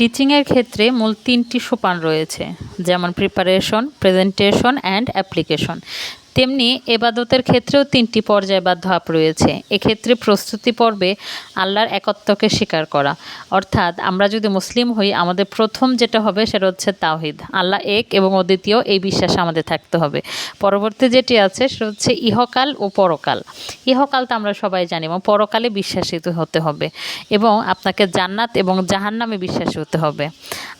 টিচিংয়ের ক্ষেত্রে মূল তিনটি সোপান রয়েছে যেমন প্রিপারেশন প্রেজেন্টেশন অ্যান্ড অ্যাপ্লিকেশন তেমনি এবাদতের ক্ষেত্রেও তিনটি পর্যায় বা ধাপ রয়েছে। এক্ষেত্রে প্রস্তুতি পর্বে আল্লাহর একত্বকে স্বীকার করা। অর্থাৎ আমরা যদি মুসলিম হই, আমাদের প্রথম যেটা হবে সেটা হচ্ছে তাওহিদ। আল্লাহ এক এবং অদ্বিতীয় এই বিশ্বাস আমাদের থাকতে হবে। পরবর্তী যেটি আছে সেটা হচ্ছে ইহকাল ও পরকাল। ইহকাল তো আমরা সবাই জানি, এবং পরকালে বিশ্বাসিত হতে হবে, এবং আপনাকে জান্নাত এবং জাহান্নামে বিশ্বাসী হতে হবে।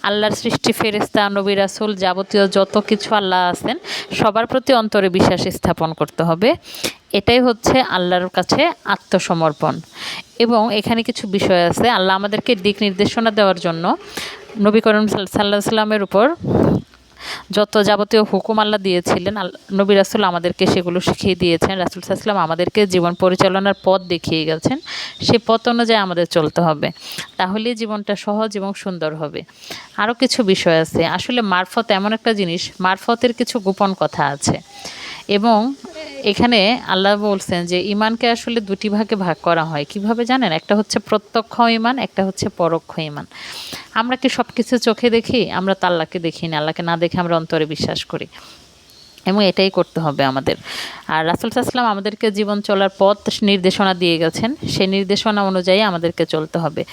আল্লাহর সৃষ্টি ফেরেস্তা নবী, রাসুল যাবতীয় যত কিছু আল্লাহ আছেন, সবার প্রতি অন্তরে বিশ্বাস স্থাপন করতে হবে। এটাই হচ্ছে আল্লাহর কাছে আত্মসমর্পণ। এবং এখানে কিছু বিষয় আছে। আল্লাহ আমাদেরকে দিক নির্দেশনা দেওয়ার জন্য নবী করিম সাল্লাহ সাল্লামের উপর যত যাবতীয় হুকুম আল্লাহ দিয়েছিলেন নবী রাসুল আমাদেরকে সেগুলো শিখিয়ে দিয়েছেন। রাসুল সাল্লাম আমাদেরকে জীবন পরিচালনার পথ দেখিয়ে গেছেন। সে পথ অনুযায়ী আমাদের চলতে হবে। তাহলেই জীবনটা সহজ এবং সুন্দর হবে। আরও কিছু বিষয় আছে। আসলে মারফত এমন একটা জিনিস, মারফতের কিছু গোপন কথা আছে। এবং এখানে আল্লাহ বলছেন যে ইমানকে আসলে দুটি ভাগে ভাগ করা হয়। কীভাবে জানেন? একটা হচ্ছে প্রত্যক্ষ ইমান একটা হচ্ছে পরোক্ষ ইমান আমরা কি সব কিছু চোখে দেখি? আমরা তো আল্লাহকে দেখি না আল্লাহকে না দেখে আমরা অন্তরে বিশ্বাস করি। এবং এটাই করতে হবে আমাদের। আর রাসুল সাল্লাম আমাদেরকে জীবন চলার পথ নির্দেশনা দিয়ে গেছেন। সেই নির্দেশনা অনুযায়ী আমাদেরকে চলতে হবে।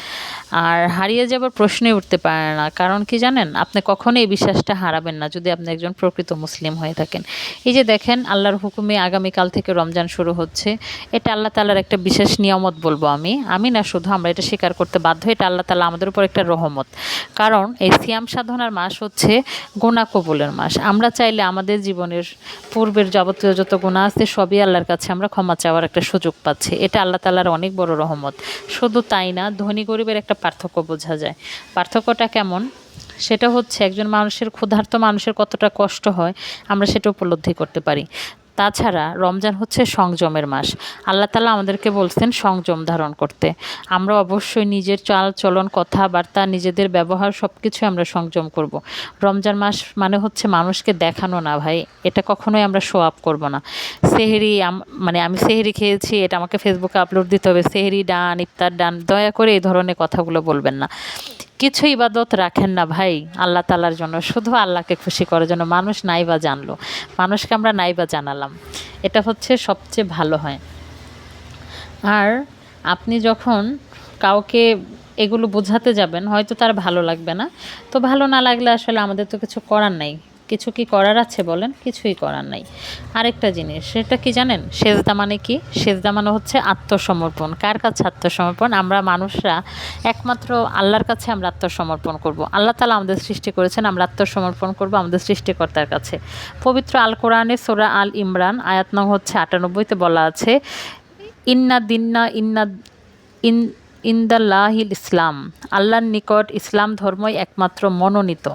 আর হারিয়ে যাবার প্রশ্নই উঠতে পারে না। কারণ কি জানেন? আপনি কখনোই এই বিশ্বাসটা হারাবেন না যদি আপনি একজন প্রকৃত মুসলিম হয়ে থাকেন। এই যে দেখেন, আল্লাহর হুকুমে আগামীকাল থেকে রমজান শুরু হচ্ছে। এটা আল্লাহ তালার একটা বিশেষ নিয়ামত বলব আমি। আমি না শুধু আমরা এটা স্বীকার করতে বাধ্য, এটা আল্লাহ তালা আমাদের উপর একটা রহমত। কারণ এই সিয়াম সাধনার মাস হচ্ছে গোনা কবুলের মাস। আমরা চাইলে আমাদের জীবনের পূর্বের যাবতীয় যত গুণা আছে, সবই আল্লাহর কাছে আমরা ক্ষমা চাওয়ার একটা সুযোগ পাচ্ছি। এটা আল্লাহ তালার অনেক বড় রহমত। শুধু তাই না, ধনী গরিবের একটা পার্থক্য বোঝা যায়। পার্থক্যটা কেমন? সেটা হচ্ছে একজন মানুষের, ক্ষুধার্ত মানুষের কতটা কষ্ট হয়, আমরা সেটা উপলব্ধি করতে পারি। তাছাড়া রমজান হচ্ছে সংযমের মাস। আল্লাহ তালা আমাদেরকে বলছেন সংযম ধারণ করতে। আমরা অবশ্যই নিজের চাল, চলন, কথাবার্তা, নিজেদের ব্যবহার সব কিছু আমরা সংযম করব। রমজান মাস মানে হচ্ছে মানুষকে দেখানো না, ভাই। এটা কখনোই আমরা শো আপ করব না। সেহেরি মানে আমি সেহেরি খেয়েছি, এটা আমাকে ফেসবুকে আপলোড দিতে হবে। সেহেরি, ডান, ইফতার, ডান, দয়া করে এই ধরনের কথাগুলো বলবেন না। কিছু ইবাদত রাখেন না ভাই, আল্লাহ তালার জন্য। শুধু আল্লাহকে খুশি করার জন্য। মানুষ নাই বা জানলো। মানুষকে আমরা নাই বা জানালাম। এটা হচ্ছে সবচেয়ে ভালো হয়। আর আপনি যখন কাউকে এগুলো বোঝাতে যাবেন, হয়তো তার ভালো লাগবে না। তো ভালো না লাগলে আসলে আমাদের তো কিছু করার নাই। কিছু কি করার আছে বলেন? কিছুই করার নাই। আরেকটা জিনিস, সেটা কি জানেন? সেজদা মানে কি? সেজদা মানে হচ্ছে আত্মসমর্পণ। কার কাছে আত্মসমর্পণ? আমরা মানুষরা একমাত্র আল্লাহর কাছে আমরা আত্মসমর্পণ করব। আল্লাহ তালা আমাদের সৃষ্টি করেছেন, আমরা আত্মসমর্পণ করব আমাদের সৃষ্টিকর্তার কাছে। পবিত্র আল কোরআনে সোরা আল ইমরান আয়াত হচ্ছে আটানব্বইতে বলা আছে, ইন্না দিন্না ইন্না ইন ইন্দাল্লাহিল ইসলাম, আল্লাহর নিকট ইসলাম ধর্মই একমাত্র মনোনীত।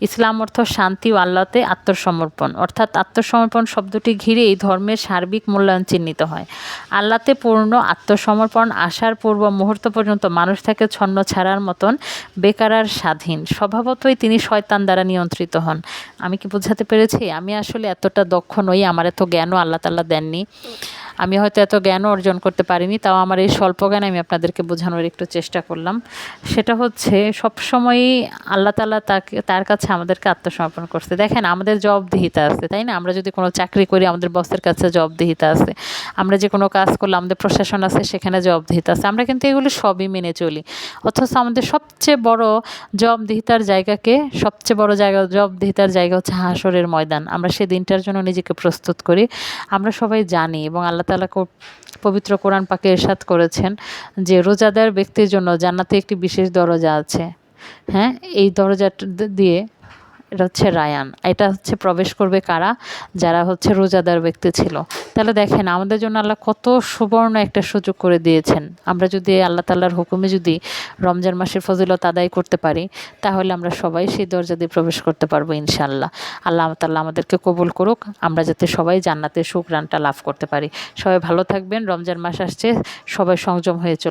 ইসলাম অর্থ শান্তি ও আল্লাহতে আত্মসমর্পণ। অর্থাৎ আত্মসমর্পণ শব্দটি ঘিরে এই ধর্মের সার্বিক মূল্যায়ন চিহ্নিত হয়। আল্লাতে পূর্ণ আত্মসমর্পণ আসার পূর্ব মুহূর্ত পর্যন্ত মানুষ থেকে ছন্ন ছাড়ার মতন বেকারার স্বাধীন। স্বভাবতই তিনি শয়তান দ্বারা নিয়ন্ত্রিত হন। আমি কি বোঝাতে পেরেছি? আমি আসলে এতটা দক্ষ নই, আমার এত জ্ঞানও আল্লাহ তাল্লাহ দেননি। আমি হয়তো এত জ্ঞানও অর্জন করতে পারিনি, তাও আমার এই স্বল্প জ্ঞান আমি আপনাদেরকে বোঝানোর একটু চেষ্টা করলাম। সেটা হচ্ছে, সবসময়ই আল্লাহ তালা তাকে, তার কাছে আমাদেরকে আত্মসমর্পণ করছে। দেখেন, আমাদের জবাবদিহিতা আছে, তাই না? আমরা যদি কোনো চাকরি করি, আমাদের বসের কাছে জবাবদিহিতা আছে। আমরা যে কোনো কাজ করলে আমাদের প্রশাসন আছে, সেখানে জবাবদিহিতা আছে। আমরা কিন্তু এগুলো সবই মেনে চলি। অথচ আমাদের সবচেয়ে বড় জবাবদিহিতার জায়গাকে, সবচেয়ে বড় জায়গা, জবাবদিহিতার জায়গা হচ্ছে হাসরের ময়দান। আমরা সেই দিনটার জন্য নিজেকে প্রস্তুত করি। আমরা সবাই জানি এবং আল্লাহ তালা পবিত্র কোরআন পাকে এরশাদ করেছেন যে রোজাদার ব্যক্তির জন্য জান্নাতে একটি বিশেষ দরজা আছে। হ্যাঁ? এই দরজাটা দিয়ে এটা হচ্ছে রায়ান। এটা হচ্ছে প্রবেশ করবে কারা? যারা হচ্ছে রোজাদার ব্যক্তি ছিল। তাহলে দেখেন, আমাদের জন্য আল্লাহ কত সুবর্ণ একটা সুযোগ করে দিয়েছেন। আমরা যদি আল্লাহ তাল্লাহর হুকুমে যদি রমজান মাসের ফজিলত আদায় করতে পারি, তাহলে আমরা সবাই সেই দরজা দিয়ে প্রবেশ করতে পারব ইনশাল্লাহ আল্লাহ তাল্লাহ আমাদেরকে কবুল করুক, আমরা যাতে সবাই জান্নাতে সুখ রানটা লাভ করতে পারি। সবাই ভালো থাকবেন, রমজান মাস আসছে, সবাই সংযম হয়ে চল